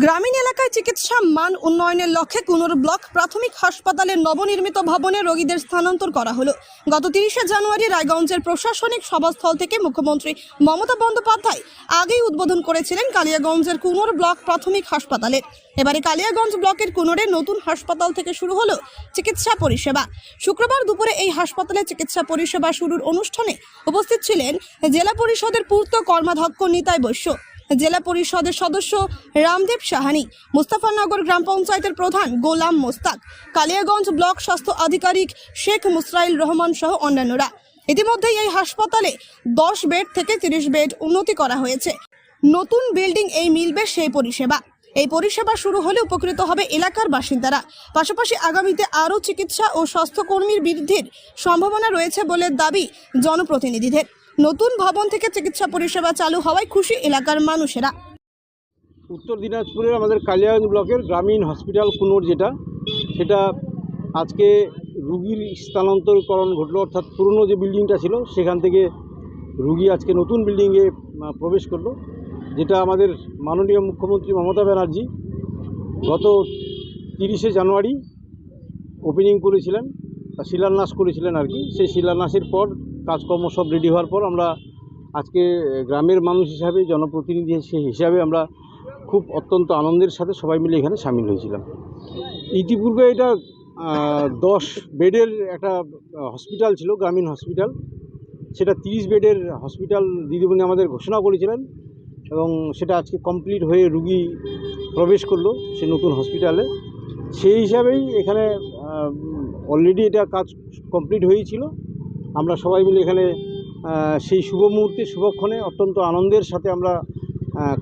গ্রামীণ এলাকায় চিকিৎসা মান উন্নয়নের লক্ষ্যে কুনোর ব্লক প্রাথমিক হাসপাতালের নবনির্মিত ভবনে রোগীদের স্থানান্তর করা হলো। গত তিরিশে জানুয়ারি রায়গঞ্জের প্রশাসনিক সভাস্থল থেকে মুখ্যমন্ত্রী মমতা বন্দ্যোপাধ্যায় আগেই উদ্বোধন করেছিলেন কালিয়াগঞ্জের কুনোর ব্লক প্রাথমিক হাসপাতালের এবারে কালিয়াগঞ্জ ব্লকের কুনোরে নতুন হাসপাতাল থেকে শুরু হলো চিকিৎসা পরিষেবা। শুক্রবার দুপুরে এই হাসপাতালে চিকিৎসা পরিষেবা শুরুর অনুষ্ঠানে উপস্থিত ছিলেন জেলা পরিষদের পূর্ত কর্মাধ্যক্ষ নিতাই বৈশ্য। জেলা পরিষদের সদস্য রামদেব সাহানি মুস্তাফানগর গ্রাম পঞ্চায়েতের প্রধান গোলাম মোস্তাক, কালিয়াগঞ্জ ব্লক স্বাস্থ্য আধিকারিক শেখ মুসরাইল রহমান সহ অন্যান্যরা। ইতিমধ্যেই এই হাসপাতালে দশ বেড থেকে তিরিশ বেড উন্নতি করা হয়েছে। নতুন বিল্ডিং এই মিলবে সেই পরিষেবা। এই পরিষেবা শুরু হলে উপকৃত হবে এলাকার বাসিন্দারা। পাশাপাশি আগামীতে আরও চিকিৎসা ও স্বাস্থ্যকর্মীর বৃদ্ধির সম্ভাবনা রয়েছে বলে দাবি জনপ্রতিনিধিদের। নতুন ভবন থেকে চিকিৎসা পরিষেবা চালু হওয়ায় খুশি এলাকার মানুষেরা। উত্তর দিনাজপুরের আমাদের কালিয়াগঞ্জ ব্লকের গ্রামীণ হসপিটাল কুনোর যেটা, সেটা আজকে রুগীর স্থানান্তরকরণ ঘটলো, অর্থাৎ পুরনো যে বিল্ডিংটা ছিল, সেখান থেকে রুগী আজকে নতুন বিল্ডিংয়ে প্রবেশ করল। যেটা আমাদের মাননীয় মুখ্যমন্ত্রী মমতা ব্যানার্জি গত তিরিশে জানুয়ারি ওপেনিং করেছিলেন শিলান্যাস করেছিলেন আর কি। সেই শিলান্যাসের পর কাজকর্ম সব রেডি হওয়ার পর আমরা আজকে গ্রামের মানুষ হিসাবে, জনপ্রতিনিধি হিসে- হিসাবে আমরা খুব অত্যন্ত আনন্দের সাথে সবাই মিলে এখানে সামিল হয়েছিলাম। ইতিপূর্বে এটা দশ বেডের একটা হসপিটাল ছিল, গ্রামীণ হসপিটাল সেটা তিরিশ বেডের হসপিটাল দিদিমণি আমাদের ঘোষণা করেছিলেন। এবং সেটা আজকে কমপ্লিট হয়ে রুগী প্রবেশ করল সে নতুন হসপিটালে সেই হিসাবেই এখানে অলরেডি এটা কাজ কমপ্লিট হয়েছিল। আমরা সবাই মিলে এখানে সেই শুভ মুহূর্তে, শুভক্ষণে অত্যন্ত আনন্দের সাথে আমরা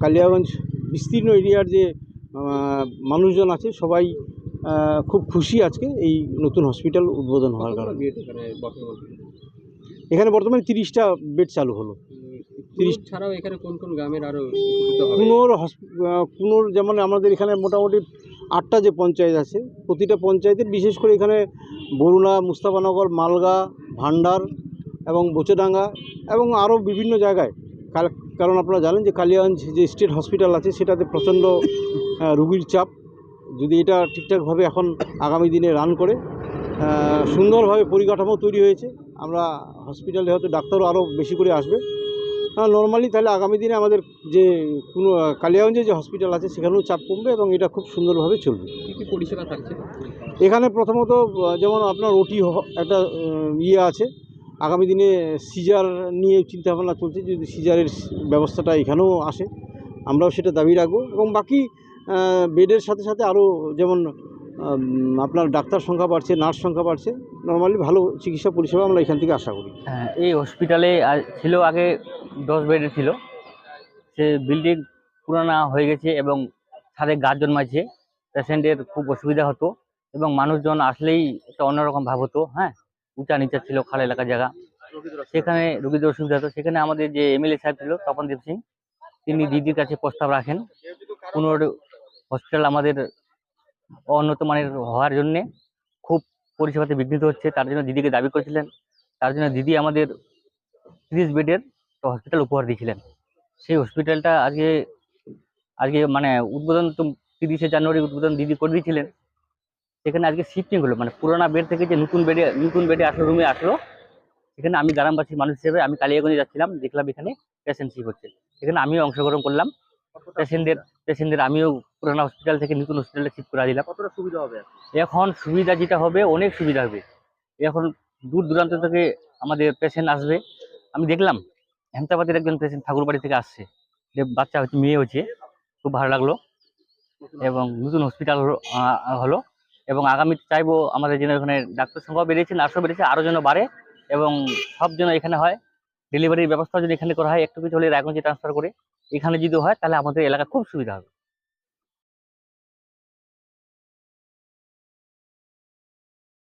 কালিয়াগঞ্জ বিস্তীর্ণ এরিয়ার যে মানুষজন আছে, সবাই খুব খুশি আজকে এই নতুন হসপিটাল উদ্বোধন হওয়ার কারণে। এখানে বর্তমানে তিরিশটা বেড চালু হলো। তিরিশ ছাড়াও এখানে কোন কোন গ্রামের আরও উপকৃত হবে? কুনোর কুনোর যেমন আমাদের এখানে মোটামুটি আটটা যে পঞ্চায়েত আছে প্রতিটা পঞ্চায়েতের বিশেষ করে এখানে বরুণা মুস্তাফানগর মালগা ভান্ডার এবং বোচেডাঙ্গা এবং আরও বিভিন্ন জায়গায়। কারণ আপনারা জানেন যে কালিয়াগঞ্জ যে স্টেট হসপিটাল আছে সেটাতে প্রচণ্ড রুগীর চাপ। যদি এটা ঠিকঠাকভাবে এখন আগামী দিনে রান করে সুন্দরভাবে পরিকাঠামো তৈরি হয়েছে আমরা হসপিটালে হয়তো ডাক্তারও আরও বেশি করে আসবে। নর্মালি তাহলে আগামী দিনে আমাদের যে কোনো কালিয়াগঞ্জে যে হসপিটাল আছে সেখানেও চাপ কমবে এবং এটা খুব সুন্দরভাবে চলবে। কি কি পরিষেবা থাকছে? এখানে প্রথমত যেমন আপনার ওটি একটা ইয়ে আছে। আগামী দিনে সিজার নিয়ে চিন্তাভাবনা চলছে যদি সিজারের ব্যবস্থাটা এখানেও আসে আমরাও সেটা দাবি রাখব। এবং বাকি বেডের সাথে সাথে আরও যেমন আপনার ডাক্তার সংখ্যা বাড়ছে নার্স সংখ্যা বাড়ছে নর্মালি ভালো চিকিৎসা পরিষেবা আমরা এখান থেকে আশা করি। হ্যাঁ এই হসপিটালে ছিল আগে দশ বেডের ছিল। সে বিল্ডিং পুরানা হয়ে গেছে এবং ছাদে গাছ জন্মাচ্ছে পেশেন্টের খুব অসুবিধা হতো এবং মানুষজন আসলেই একটা অন্যরকম ভাব হতো হ্যাঁ? উঁচা নিচা ছিল, খাল এলাকার জায়গা। সেখানে রোগীদের অসুবিধা হতো। সেখানে আমাদের যে এমএলএ সাহেব ছিল, তপনদীপ সিং, তিনি দিদির কাছে প্রস্তাব রাখেন। পুনর হসপিটাল আমাদের অন্যত মানের হওয়ার জন্যে খুব পরিষেবাতে বিঘ্নিত হচ্ছে। তার জন্য দিদিকে দাবি করেছিলেন। তার জন্য দিদি আমাদের তিরিশ বেডের হসপিটাল উপহার দিয়েছিলেন। সেই হসপিটালটা আজকে আজকে মানে উদ্বোধন তো তিরিশে জানুয়ারি উদ্বোধন দিদি করে দিয়েছিলেন। সেখানে আজকে শিফটিং হলো মানে পুরোনো বেড থেকে যে নতুন বেডে নতুন বেডে আসলো রুমে আসলো সেখানে আমি গ্রামবাসী মানুষ হিসেবে আমি কালিয়াগঞ্জে যাচ্ছিলাম দেখলাম এখানে পেশেন্ট শিফট হচ্ছে। সেখানে আমিও অংশগ্রহণ করলাম। পেশেন্টদের পেশেন্টদের আমিও পুরোনো হসপিটাল থেকে নতুন হসপিটালে শিফট করে দিলাম। কতটা সুবিধা হবে এখন? সুবিধা যেটা হবে অনেক সুবিধা হবে। এখন দূর দূরান্ত থেকে আমাদের পেশেন্ট আসবে। আমি দেখলাম হেমতাবাদের একজন পেশেন্ট ঠাকুরবাড়ি থেকে আসছে। যে বাচ্চা হচ্ছে, মেয়ে হচ্ছে, খুব ভালো লাগল এবং নতুন হসপিটাল হলো এবং আগামী চাইব আমাদের যেন এখানে ডাক্তার সংখ্যাও বেড়েছে, নার্সও বেড়েছে, আরও যেন বাড়ে এবং সব যেন এখানে হয়। ডেলিভারির ব্যবস্থা যদি এখানে করা হয়, একটু কিছু হলে রায়গঞ্জে ট্রান্সফার করে এখানে যদি হয়, তাহলে আমাদের এলাকা খুব সুবিধা হবে।